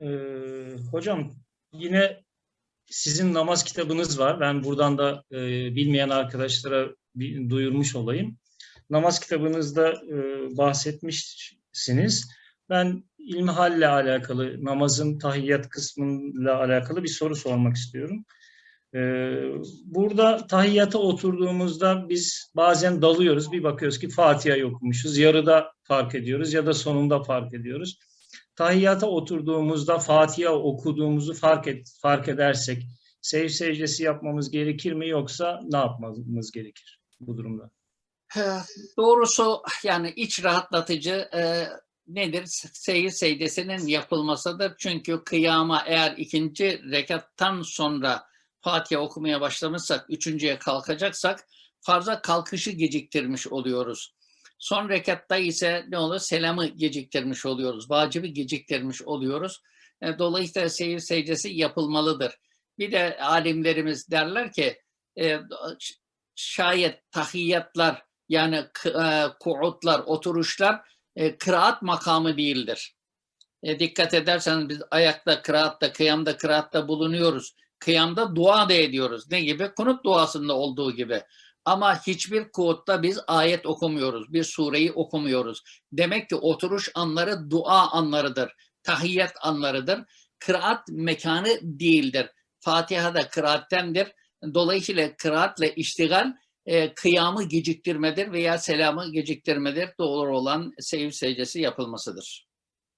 Ee, hocam yine sizin namaz kitabınız var. Ben buradan da e, bilmeyen arkadaşlara bir duyurmuş olayım. Namaz kitabınızda e, bahsetmişsiniz. Ben ilmihalle alakalı, namazın tahiyyat kısmıyla alakalı bir soru sormak istiyorum. Ee, burada tahiyyata oturduğumuzda biz bazen dalıyoruz. Bir bakıyoruz ki Fatiha'yı okumuşuz. Yarıda fark ediyoruz ya da sonunda fark ediyoruz. Tahiyyata oturduğumuzda Fatiha okuduğumuzu fark, et, fark edersek sev secdesi yapmamız gerekir mi yoksa ne yapmamız gerekir bu durumda? Doğrusu yani iç rahatlatıcı e, nedir? Seyir secdesinin yapılmasıdır. Çünkü kıyama eğer ikinci rekattan sonra Fatiha okumaya başlamışsak, üçüncüye kalkacaksak farza kalkışı geciktirmiş oluyoruz. Son rekatta ise ne olur? Selamı geciktirmiş oluyoruz. Vacibi geciktirmiş oluyoruz. E, Dolayısıyla seyir secdesi yapılmalıdır. Bir de alimlerimiz derler ki e, şayet tahiyyatlar yani e, kuutlar, oturuşlar kıraat makamı değildir. Dikkat ederseniz biz ayakta, kıraatta, kıyamda, kıraatta bulunuyoruz. Kıyamda dua da ediyoruz. Ne gibi? Kunut duasında olduğu gibi. Ama hiçbir kuutta biz ayet okumuyoruz. Bir sureyi okumuyoruz. Demek ki oturuş anları dua anlarıdır. Tahiyyat anlarıdır. Kıraat mekanı değildir. Fatiha da kıraattendir. Dolayısıyla kıraatla iştigal e, kıyamı geciktirmedir veya selamı geciktirmedir. Doğru olan sevgi secdesi yapılmasıdır.